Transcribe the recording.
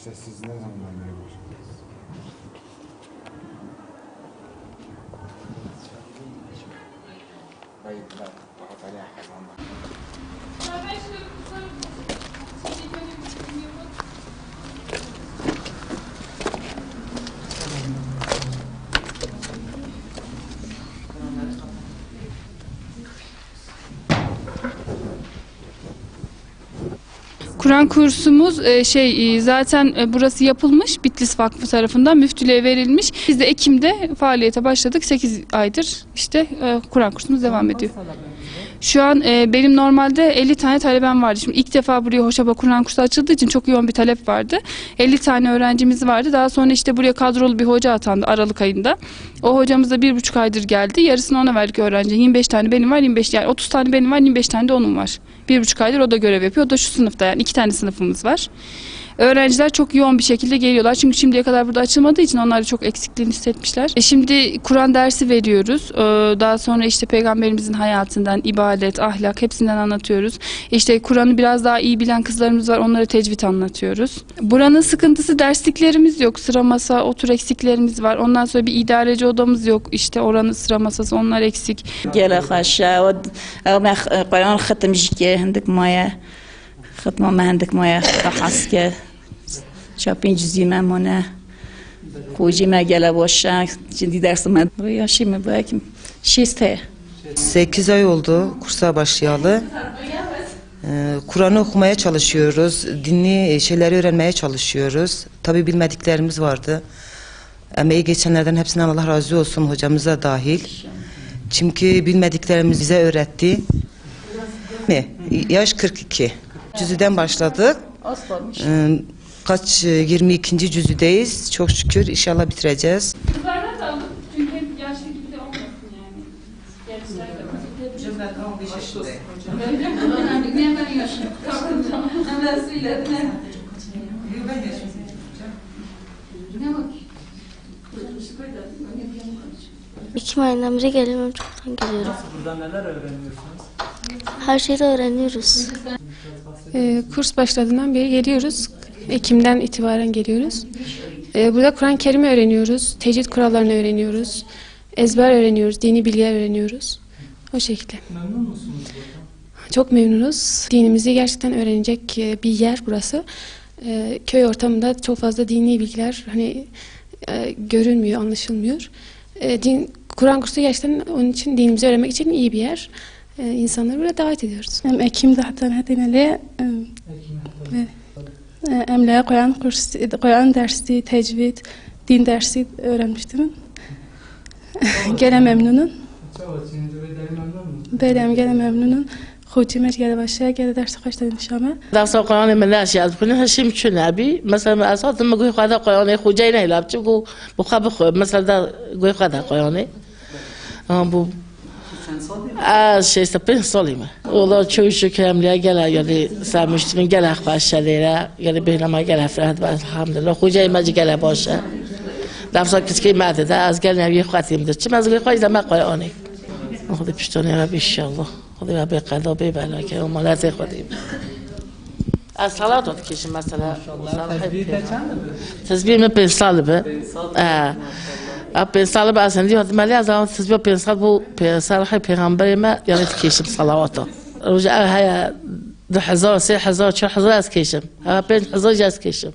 İşte siz ne zamandan beri başladınız? Hayır, ben daha kaleye kazandım. Kur'an kursumuz e, şey e, zaten e, burası yapılmış Bitlis Vakfı tarafından müftülüğe verilmiş. Biz de Ekim'de faaliyete başladık. 8 aydır işte Kur'an kursumuz devam ediyor. Şu an e, benim normalde 50 tane talebem vardı. Şimdi ilk defa buraya Hoşaba Kur'an kursu açıldığı için çok yoğun bir talep vardı. 50 tane öğrencimiz vardı. Daha sonra işte buraya kadrolu bir hoca atandı Aralık ayında. O hocamız da bir buçuk aydır geldi. Yarısını ona verdik öğrenci. 25 tane benim var, 25 yani 30 tane benim var, 25 tane de onun var. Bir buçuk aydır o da görev yapıyor. O da şu sınıfta yani iki tane tane sınıfımız var. Öğrenciler çok yoğun bir şekilde geliyorlar. Çünkü şimdiye kadar burada açılmadığı için onlar da çok eksikliğini hissetmişler. E şimdi Kur'an dersi veriyoruz. Daha sonra işte peygamberimizin hayatından, ibadet, ahlak hepsinden anlatıyoruz. İşte Kur'an'ı biraz daha iyi bilen kızlarımız var. Onlara tecvid anlatıyoruz. Buranın sıkıntısı dersliklerimiz yok. Sıra masa, otur eksiklerimiz var. Ondan sonra bir idareci odamız yok. İşte oranın sıra masası onlar eksik. Gel aşağı. Kur'an khatım maya. جکه هندک مایه ختم ما هندک مایه بحث که چاپین جزی من مونه خوجی ما گله باشه جدی درس من یاشی می باید شیسته 8 ay oldu kursa başlayalı. Ee, Kur'an'ı okumaya çalışıyoruz. Dinli şeyleri öğrenmeye çalışıyoruz. Tabi bilmediklerimiz vardı. Emeği geçenlerden hepsinden Allah razı olsun hocamıza dahil. Çünkü bilmediklerimizi bize öğretti. Mi? Yaş 42. Cüzüden başladık. Ee, Kaç 22. cüzüdeyiz. Çok şükür inşallah bitireceğiz. Kızlardan da alın. Çünkü hep yaşlı gibi de olmasın yani. Gençler de var. Ekim ayından beri geliyorum çoktan geliyorum. Burada neler öğreniyorsunuz? Her şeyi öğreniyoruz. Ee, kurs başladığından beri geliyoruz. Ekim'den itibaren geliyoruz. Ee, burada Kur'an-ı Kerim'i öğreniyoruz. Tecvid kurallarını öğreniyoruz. Ezber öğreniyoruz. Dini bilgiler öğreniyoruz. O şekilde. Memnun musunuz burada? Çok memnunuz. Dinimizi gerçekten öğrenecek e, bir yer burası. Ee, köy ortamında çok fazla dini bilgiler hani e, görülmüyor, anlaşılmıyor. E, din, Kur'an kursu gerçekten onun için dinimizi öğrenmek için iyi bir yer. E, insanları buraya davet ediyoruz. ام اکیم ده تن هدینا لی ام لی قرآن kursu قرآن dersi, tecvid, din dersi öğrenmiştim. gene memnunum. Belem gene memnunum. خوتیمش گله باشه گله درس خوش دادن شامه درس قرآن ملاش یاد کنه هشیم چه نبی مثلا اساس ما گوی خدا قرآن خوجای نه لب چه گو بخواب خو مثلا دا گوی خدا چند شیست پنج سالی 65 سالیم اولا چویشو که هم لیا گل یعنی سرمشتیم گل خوش شلیره یعنی بهنما گل افراد و الحمدلله خوجه ایمج گل باشه. دفتر کسی که مده ده از گل نوی خطیم ده چه مزگی خواهی دمه آنی خود پشتانی رب انشالله خود رب قدا ببلا که امالت خودیم از سالات داد کشیم مثلا. تزبیر من پنج سال به. پنسال بازن دیو هات ملی از آن تصویر پنسال بو پنسال های پیامبری ما یعنی کیشم صلوات رو جای های ده هزار سه هزار چه هزار از کیشم آه پنج هزار جاس کیشم